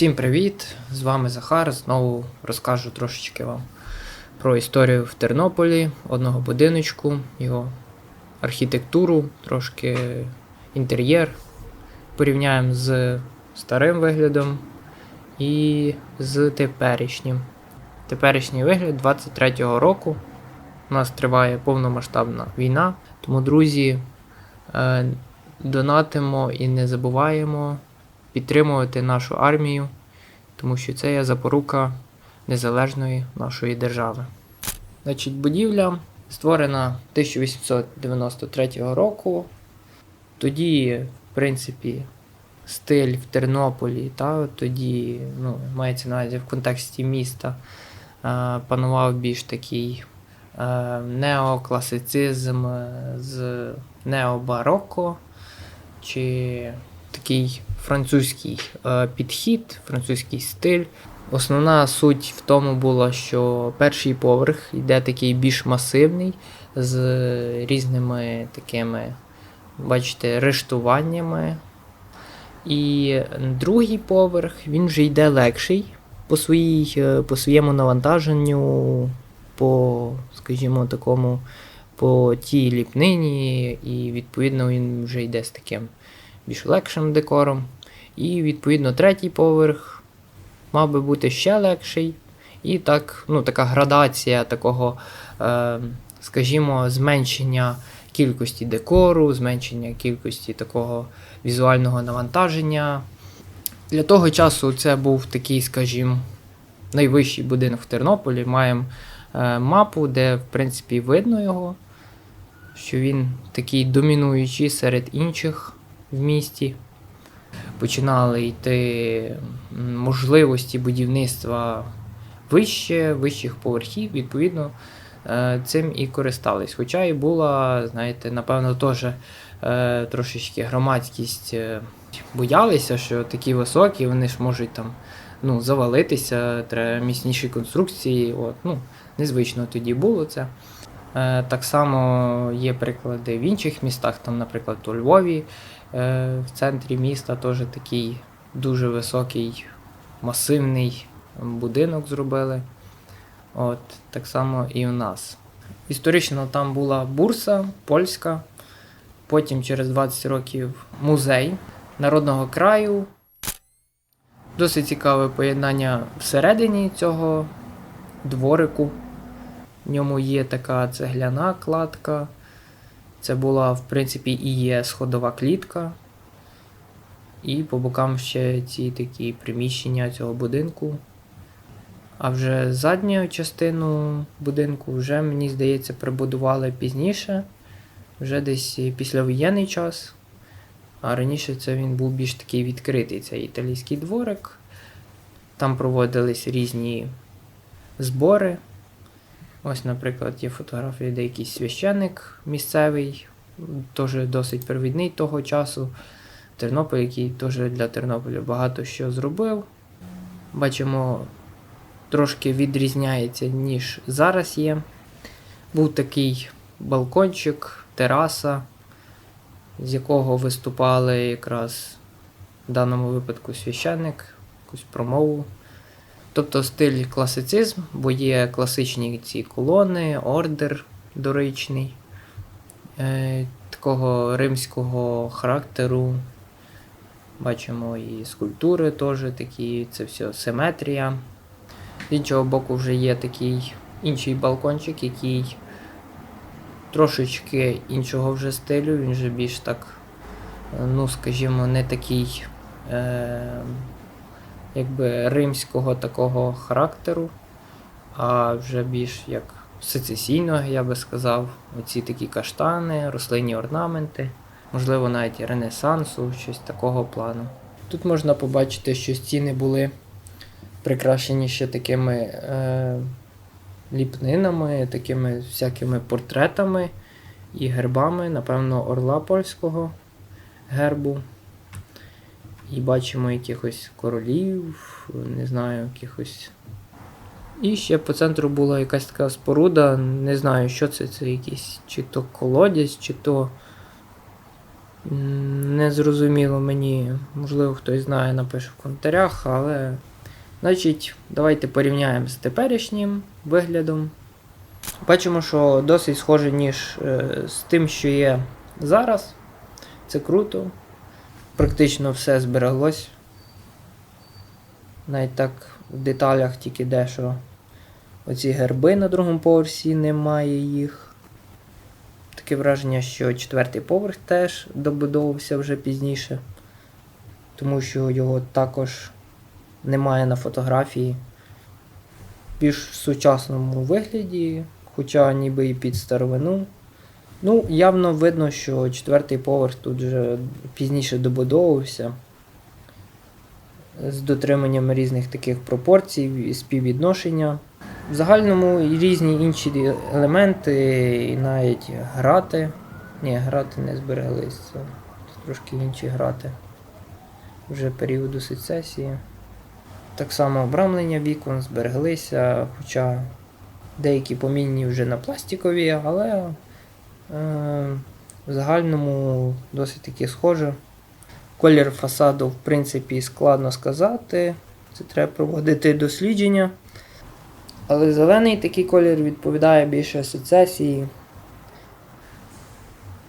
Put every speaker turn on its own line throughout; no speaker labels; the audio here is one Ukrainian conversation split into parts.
Всім привіт! З вами Захар. Знову розкажу трошечки вам про історію в Тернополі, одного будиночку, його архітектуру, трошки інтер'єр. Порівняємо з старим виглядом і з теперішнім. Теперішній вигляд 23-го року. У нас триває повномасштабна війна. Тому, друзі, е, донатимо і не забуваємо підтримувати нашу армію, тому що це є запорука незалежної нашої держави. Значить, будівля створена 1893 року. Тоді, в принципі, стиль в Тернополі, та, тоді ну, мається на увазі в контексті міста, е, панував більш такий е, неокласицизм з необароко, чи такий французький е, підхід, французький стиль. Основна суть в тому була, що перший поверх йде такий більш масивний, з різними такими, бачите, рештуваннями. І другий поверх він вже йде легший по, своїй, е, по своєму навантаженню, по, скажімо, такому, по тій ліпнині, і відповідно він вже йде з таким більш легшим декором. І відповідно третій поверх мав би бути ще легший. І так, ну, така градація такого, е, скажімо, зменшення кількості декору, зменшення кількості такого візуального навантаження. Для того часу це був такий, скажімо, найвищий будинок в Тернополі. Маємо е, мапу, де, в принципі, видно його, що він такий домінуючий серед інших в місті. Починали йти можливості будівництва вище, вищих поверхів, відповідно, е, цим і користались. Хоча і була, знаєте, напевно, теж е, трошечки громадськість е, боялися, що такі високі, вони ж можуть там ну, завалитися, треба міцніші конструкції. От, ну, Незвично тоді було це. Так само є приклади в інших містах, там, наприклад, у Львові, в центрі міста теж такий дуже високий, масивний будинок зробили. От, Так само і у нас. Історично там була бурса польська, потім через 20 років музей народного краю. Досить цікаве поєднання всередині цього дворику. В ньому є така цегляна кладка. Це була, в принципі, і є сходова клітка. І по бокам ще ці такі приміщення цього будинку. А вже задню частину будинку вже, мені здається, прибудували пізніше, вже десь післявоєнний час. А раніше це він був більш такий відкритий, цей італійський дворик. Там проводились різні збори. Ось, наприклад, є фотографія, де якийсь священник місцевий, теж досить провідний того часу. Тернопіль, який теж для Тернополя багато що зробив. Бачимо, трошки відрізняється, ніж зараз є. Був такий балкончик, тераса, з якого виступали якраз в даному випадку священник, якусь промову. Тобто стиль класицизм, бо є класичні ці колони, ордер доричний, е, такого римського характеру. Бачимо і скульптури теж такі, це все симетрія. З іншого боку, вже є такий інший балкончик, який трошечки іншого вже стилю, він вже більш так, е, ну, скажімо, не такий. Е, якби римського такого характеру, а вже більш як сецесійного, я би сказав, оці такі каштани, рослинні орнаменти, можливо, навіть Ренесансу, щось такого плану. Тут можна побачити, що стіни були прикрашені ще такими е, ліпнинами, такими всякими портретами і гербами, напевно, орла польського гербу. І бачимо якихось королів, не знаю, якихось. І ще по центру була якась така споруда. Не знаю, що це. Це якийсь чи то колодязь, чи то М, Не зрозуміло мені, можливо, хтось знає, напише в коментарях, але. Значить, давайте порівняємо з теперішнім виглядом. Бачимо, що досить схоже, ніж е, з тим, що є зараз. Це круто. Практично все збереглось. Навіть так в деталях тільки дещо. Оці герби на другому поверсі немає їх. Таке враження, що четвертий поверх теж добудовувався вже пізніше, тому що його також немає на фотографії. В більш сучасному вигляді, хоча ніби і під старовину. Ну, явно видно, що четвертий поверх тут вже пізніше добудовувався з дотриманням різних таких пропорцій співвідношення. В загальному і різні інші елементи, і навіть грати. Ні, грати не збереглись. Це трошки інші грати. Вже періоду сецесії. Так само обрамлення вікон збереглися, хоча деякі помінні вже на пластикові, але в загальному досить таки схоже. Колір фасаду, в принципі, складно сказати. Це треба проводити дослідження. Але зелений такий колір відповідає більше сецесії.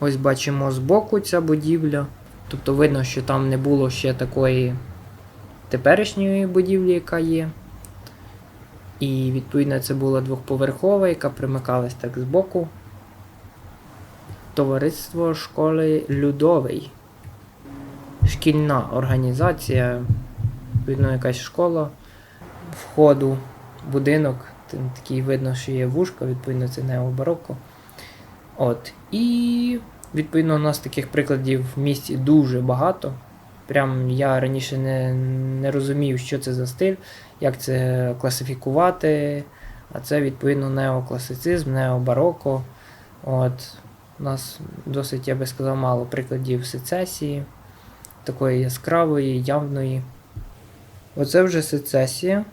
Ось бачимо збоку ця будівля. Тобто видно, що там не було ще такої теперішньої будівлі, яка є. І відповідно це була двохповерхова, яка примикалась так збоку. Товариство школи Людовий. Шкільна організація, відповідно, якась школа входу, будинок. Там такий видно, що є вушка, відповідно, це необароко. От. І відповідно у нас таких прикладів в місті дуже багато. Прям я раніше не, не розумів, що це за стиль, як це класифікувати. А це відповідно неокласицизм, необароко. От. У нас досить, я би сказав, мало прикладів сецесії, такої яскравої, явної. Оце вже сецесія.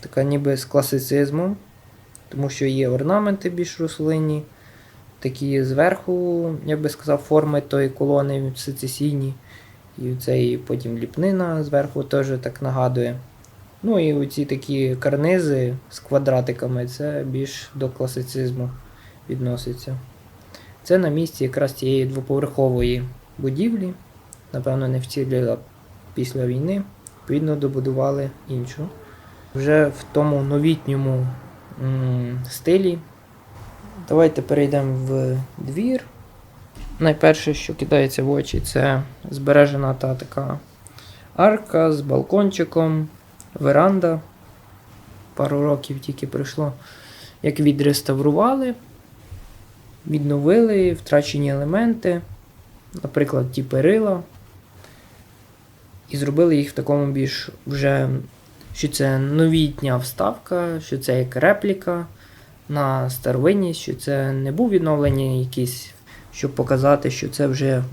Така ніби з класицизмом, тому що є орнаменти більш рослинні, такі зверху, я би сказав, форми тої колони сецесійні. І цей потім ліпнина зверху теж так нагадує. Ну і оці такі карнизи з квадратиками, це більш до класицизму відноситься. Це на місці якраз цієї двоповерхової будівлі. Напевно, не вціліла після війни. Відповідно, добудували іншу. Вже в тому новітньому м, стилі. Давайте перейдемо в двір. Найперше, що кидається в очі, це збережена та така арка з балкончиком, веранда. Пару років тільки пройшло, як відреставрували, відновили втрачені елементи, наприклад, ті перила. І зробили їх в такому більш вже, що це новітня вставка, що це як репліка на старовинність, що це не був відновлені якісь щоб показати, що це вже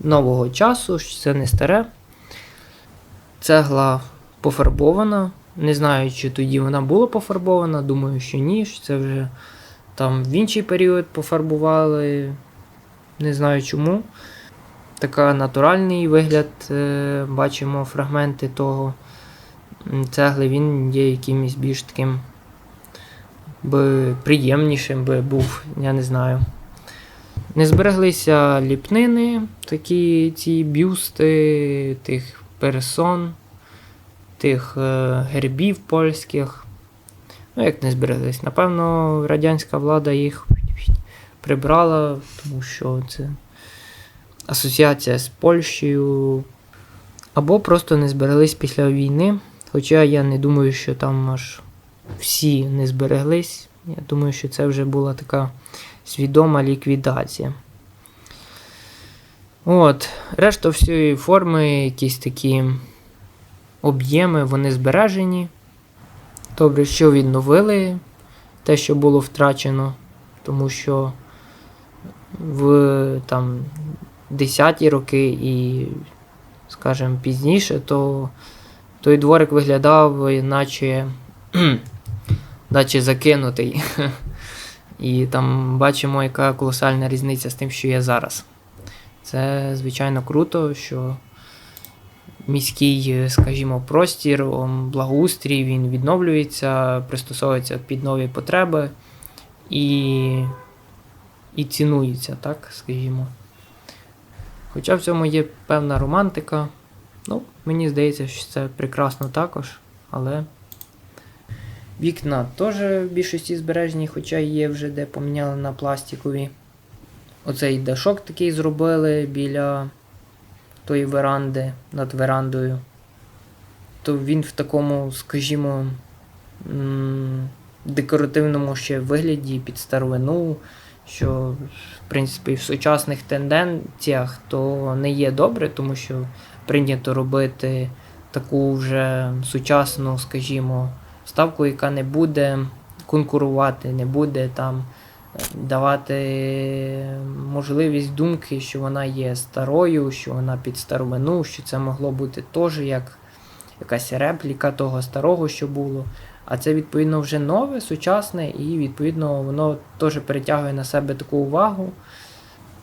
нового часу, що це не старе. Цегла пофарбована. Не знаю, чи тоді вона була пофарбована, думаю, що ні. що Це вже там в інший період пофарбували. Не знаю чому. Така натуральний вигляд, е, бачимо фрагменти того цегли, він є якимось більш таким би приємнішим би був, я не знаю. Не збереглися ліпнини, такі ці бюсти тих персон, тих е, гербів польських. Ну, як не збереглись? Напевно, радянська влада їх прибрала, тому що це асоціація з Польщею. Або просто не збереглись після війни. Хоча я не думаю, що там аж всі не збереглись. Я думаю, що це вже була така свідома ліквідація. От, решта всієї форми, якісь такі об'єми, вони збережені. Добре, що відновили те, що було втрачено, тому що в там 10-ті роки і, скажімо, пізніше, то той дворик виглядав, наче, наче закинутий. І там бачимо, яка колосальна різниця з тим, що є зараз. Це, звичайно, круто, що міський, е, скажімо, простір, благоустрій, він відновлюється, пристосовується під нові потреби і, і цінується, так, скажімо. Хоча в цьому є певна романтика. Ну, мені здається, що це прекрасно також, але. Вікна теж в більшості збережені, хоча є вже де поміняли на пластикові. Оцей дашок такий зробили біля тої веранди над верандою. То він в такому, скажімо, декоративному ще вигляді під старовину, що, в принципі, в сучасних тенденціях то не є добре, тому що прийнято робити таку вже сучасну, скажімо, ставку, яка не буде конкурувати, не буде там давати можливість думки, що вона є старою, що вона під старовину, що це могло бути теж як якась репліка того старого, що було. А це відповідно вже нове, сучасне, і відповідно воно теж перетягує на себе таку увагу.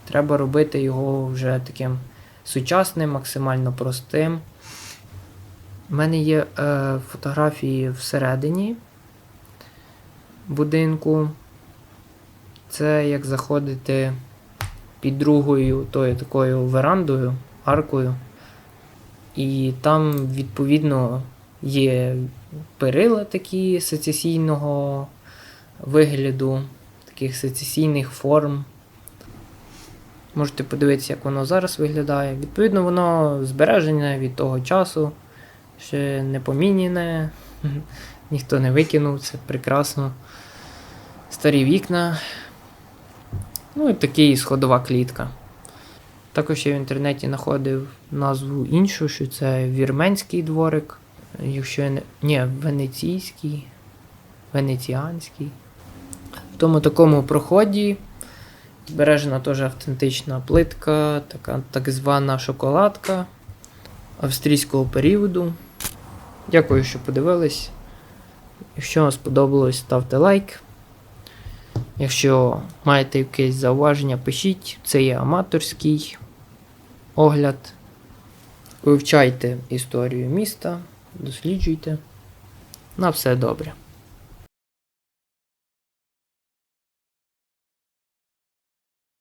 Треба робити його вже таким сучасним, максимально простим. У мене є е, фотографії всередині будинку. Це як заходити під другою тою такою верандою, аркою. І там, відповідно, є перила такі сецесійного вигляду, таких сецесійних форм. Можете подивитися, як воно зараз виглядає. Відповідно, воно збережене від того часу, ще не поміняне, ніхто не викинув, це прекрасно. Старі вікна. Ну і такий сходова клітка. Також я в інтернеті знаходив назву іншу, що це вірменський дворик. Якщо я не. Ні, венеційський, венеціанський. В тому такому проході збережена теж автентична плитка, така так звана шоколадка австрійського періоду. Дякую, що подивились. Якщо вам сподобалось, ставте лайк. Якщо маєте якесь зауваження, пишіть. Це є аматорський огляд. Вивчайте історію міста, досліджуйте. На все добре.